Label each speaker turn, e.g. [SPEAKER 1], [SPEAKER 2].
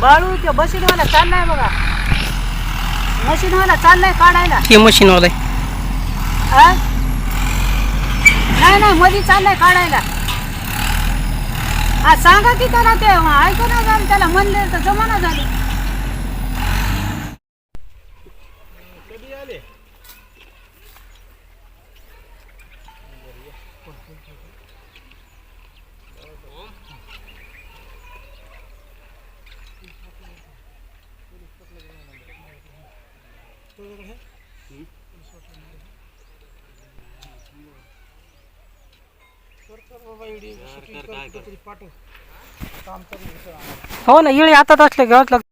[SPEAKER 1] बाळू ते बशीनवाला चाललाय बघा. मशीनवाला चाललाय काढायला.
[SPEAKER 2] हे मशीनवाला आहे.
[SPEAKER 1] हा? नाही नाही मधी चाललाय काढायला. हा सांगा की त्याला ते ऐकू ना झालं त्याला म्हणले तर जमाना झाली.
[SPEAKER 2] हो ना येळी आता असले घ्यावंच लागतं